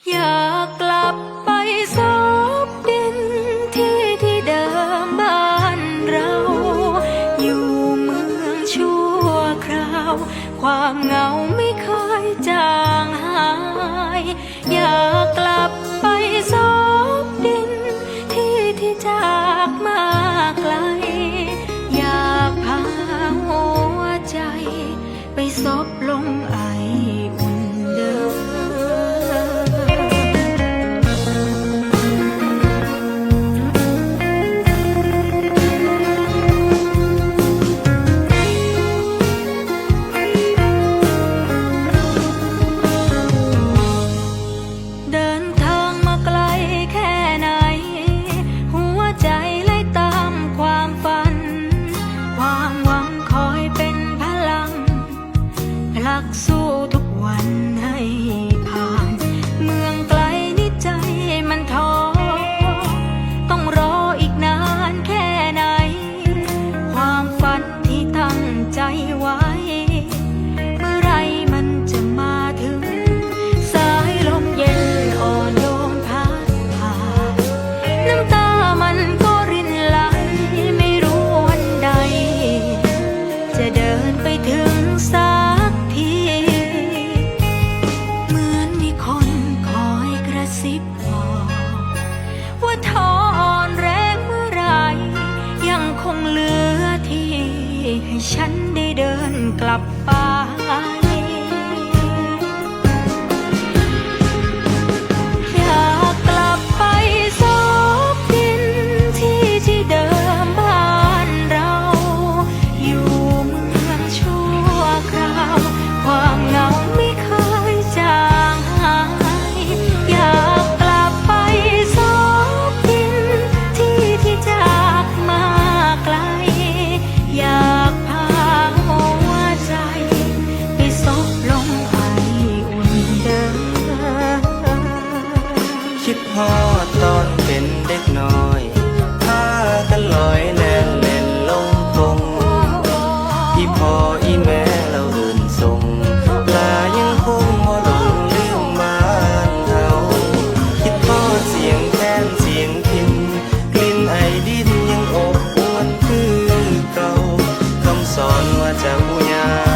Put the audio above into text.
อยากกลับไปซบดินที่ที่เดิมบ้านเรา อยู่เมืองชั่วคราว ความเหงาไม่เคยจางหาย อยาก ให้ฉันได้เดินกลับไป ฮอดตอนเป็นเด็กน้อย พากันลอยแลนเล่นลงพงอีพ่ออีแม่เราเดินส่งปลายังคงบ่หลงลืมบ้านเขาคิดทอดเสียงแค้นเสียงพินกลิ่นไอดินยังอบอวนคือเก่าคำสอนว่าจะผู้ยา